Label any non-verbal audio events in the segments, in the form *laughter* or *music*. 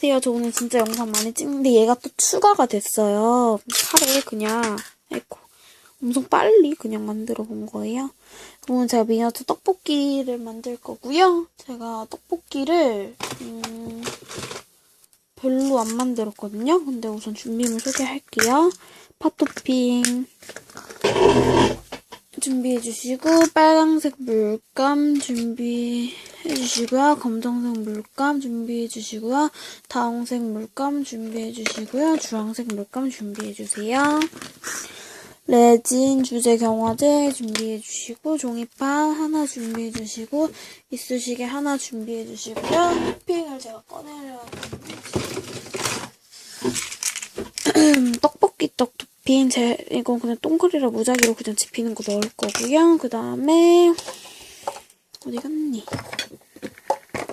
안녕하세요. 저 오늘 진짜 영상 많이 찍는데 얘가 또 추가가 됐어요. 칼을 그냥, 아이고, 엄청 빨리 그냥 만들어 본 거예요. 오늘 제가 미니어처 떡볶이를 만들 거고요. 제가 떡볶이를, 음, 별로 안 만들었거든요. 근데 우선 준비물 소개할게요. 팥토핑 준비해 주시고 빨강색 물감 준비해 주시고요. 검정색 물감 준비해 주시고요. 다홍색 물감 준비해 주시고요. 주황색 물감 준비해 주세요. 레진 주제 경화제 준비해 주시고 종이판 하나 준비해 주시고 이쑤시개 하나 준비해 주시고요. 토핑을 제가 꺼내려 *clears throat* 떡볶이 떡토 핑제 이거 그냥 동그리로 무작위로 그냥 집히는 거 넣을 거고요. 그 다음에 어디 갔니?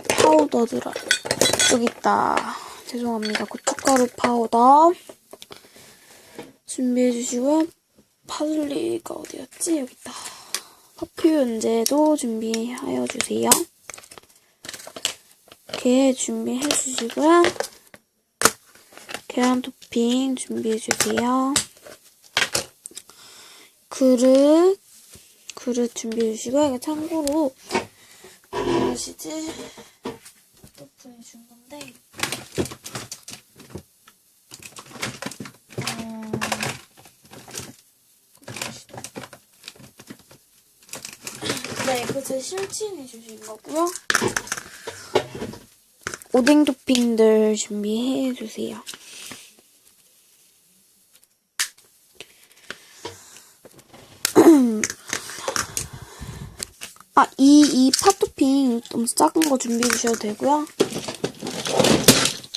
파우더들아 여기 있다. 죄송합니다. 고춧가루 파우더 준비해 주시고요. 파슬리가 어디였지? 여기 있다. 퍼퓸제도 준비하여 주세요. 이렇게 준비해 주시고요. 계란 토핑 준비해 주세요. 그릇 그릇 준비해 주시고요. 이게 참고로 무엇이지? 또 분이 준 건데. 음, 네, 그제 실친이 주신 거고요. 오뎅 토핑들 준비해 주세요. 아, 이, 이 팥토핑 엄청 작은 거 준비해 주셔도 되고요.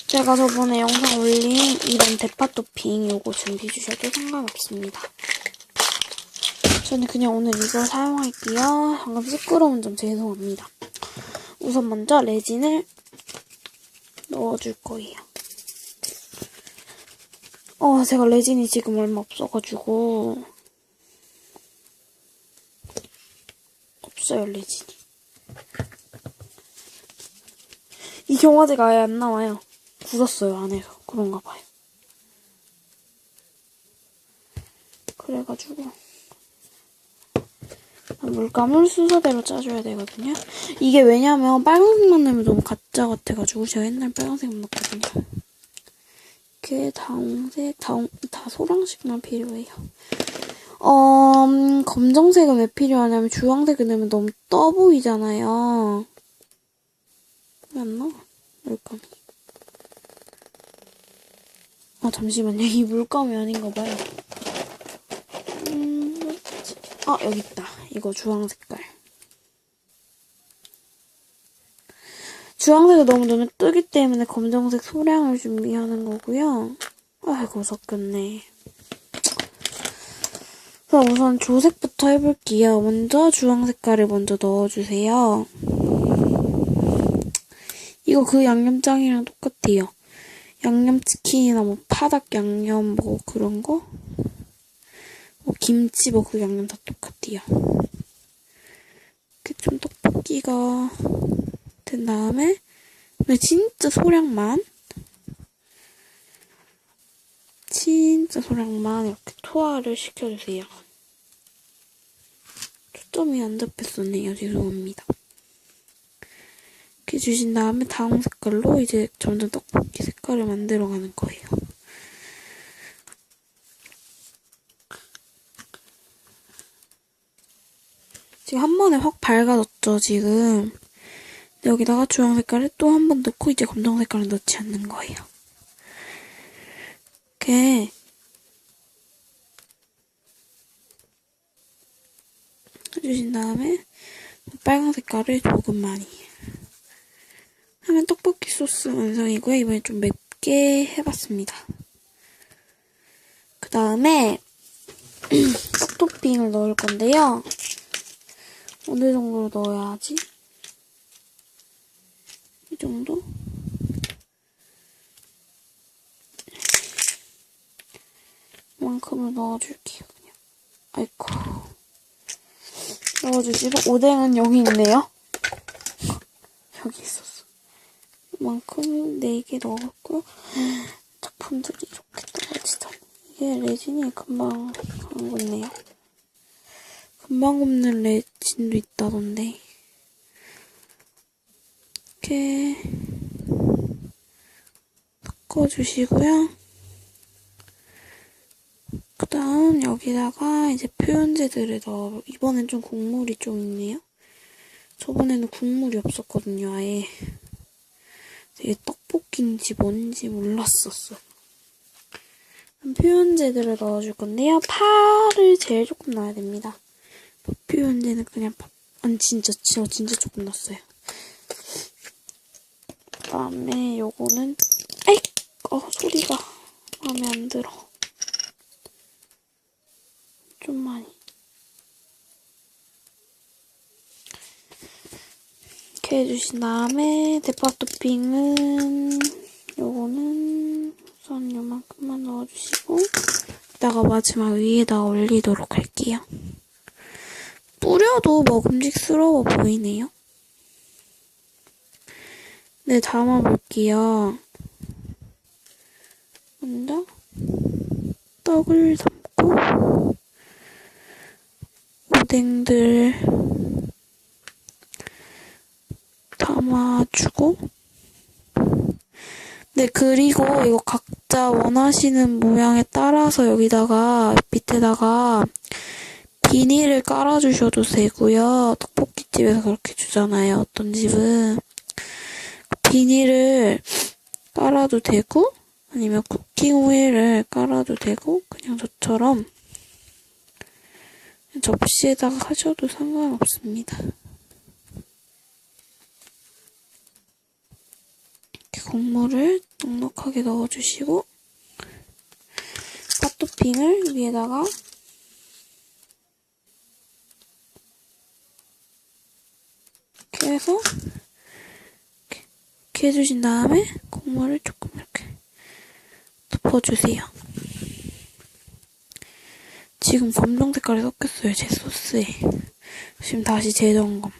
제가 저번에 영상 올린 이런 대파토핑 요거 준비해 주셔도 상관없습니다. 저는 그냥 오늘 이걸 사용할게요. 방금 시끄러운 점 죄송합니다. 우선 먼저 레진을 넣어줄 거예요. 어, 제가 레진이 지금 얼마 없어가지고 없어요, 레진이. 이 경화제가 아예 안 나와요. 굳었어요, 안에서. 그런가 봐요. 그래가지고. 물감을 순서대로 짜줘야 되거든요. 이게 왜냐면 빨간색만 넣으면 너무 가짜 같아가지고 제가 옛날 빨간색만 넣었거든요. 이렇게 다홍색, 다홍, 다 소량씩만 필요해요. 어, 음, 검정색은 왜 필요하냐면 주황색을 넣으면 너무 떠 보이잖아요. 나와? 물감이. 아, 잠시만요. *laughs* 이 물감이 아닌가 봐요. 음, 아, 여기 있다. 이거 주황 색깔. 주황색을 너무 눈에 뜨기 때문에 검정색 소량을 준비하는 거고요. 아이고, 섞였네. 그럼 우선 조색부터 해볼게요. 먼저 주황 색깔을 먼저 넣어주세요. 이거 그 양념장이랑 똑같아요. 양념치킨이나 뭐 파닭 양념 뭐 그런 거? 뭐 김치 뭐 그 양념 다 똑같아요. 이렇게 좀 떡볶이가 된 다음에 근데 진짜 소량만 진짜 소량만 이렇게 투하를 시켜주세요. 초점이 안 잡혔었네요. 죄송합니다. 이렇게 주신 다음에 다음 색깔로 이제 점점 떡볶이 색깔을 만들어가는 거예요. 지금 한 번에 확 밝아졌죠, 지금. 여기다가 주황 색깔을 또 한 번 넣고 이제 검정 색깔을 넣지 않는 거예요. 이렇게 해주신 다음에 빨간 색깔을 조금 많이 하면 떡볶이 소스 완성이고요. 이번에 좀 맵게 해봤습니다. 그 다음에 *clears throat* 떡토핑을 넣을 건데요. 어느 정도로 넣어야지? 이 정도? 만큼을 넣어줄게요. 그냥. 아이고. 넣어주시고 오뎅은 여기 있네요. 여기 있었어. 요만큼 4개 넣었고요. 작품들이 이렇게 떨어지죠. 이게 레진이 금방 안 굳네요. 금방 굽는 레진도 있다던데. 이렇게 섞어주시고요. 그 다음 여기다가 이제 표현제들을 넣어. 이번엔 좀 국물이 좀 있네요. 저번에는 국물이 없었거든요, 아예. 되게 떡볶이인지 뭔지 몰랐었어요. 표현제들을 넣어줄 건데요. 파를 제일 조금 넣어야 됩니다. 표현제는 그냥 파, 아니 진짜 저 진짜 조금 넣었어요. 그다음에 요거는 에이 어 소리가 마음에 안 들어. 좀 많이. 이렇게 해주신 다음에 대파 토핑은 요거는 우선 요만큼만 넣어주시고 이따가 마지막 위에다 올리도록 할게요. 뿌려도 먹음직스러워 보이네요. 네, 담아볼게요. 먼저 떡을 담고 오뎅들 담아주고 네, 그리고 이거 각자 원하시는 모양에 따라서 여기다가 밑에다가 비닐을 깔아주셔도 되고요. 떡볶이집에서 그렇게 주잖아요. 어떤 집은. 비닐을 깔아도 되고 아니면 쿠킹 오일을 깔아도 되고 그냥 저처럼 접시에다가 하셔도 상관없습니다. 이렇게 국물을 넉넉하게 넣어주시고 팥토핑을 위에다가 이렇게 해서 이렇게, 이렇게 해주신 다음에 국물을 조금 이렇게 덮어주세요. 지금 검정 색깔이 섞였어요, 제 소스에. 지금 다시 재점검.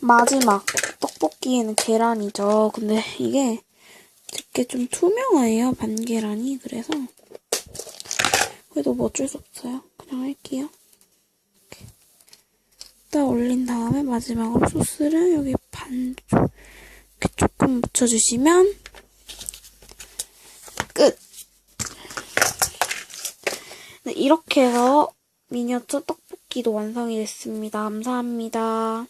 마지막 떡볶이에는 계란이죠. 근데 이게 되게 좀 투명해요, 반계란이. 그래서 그래도 뭐 어쩔 수 없어요. 그냥 할게요. 딱 올린 다음에 마지막으로 소스를 여기 반 이렇게 조금 묻혀주시면 끝. 네, 이렇게 해서 미니어처 떡볶이도 완성이 됐습니다. 감사합니다.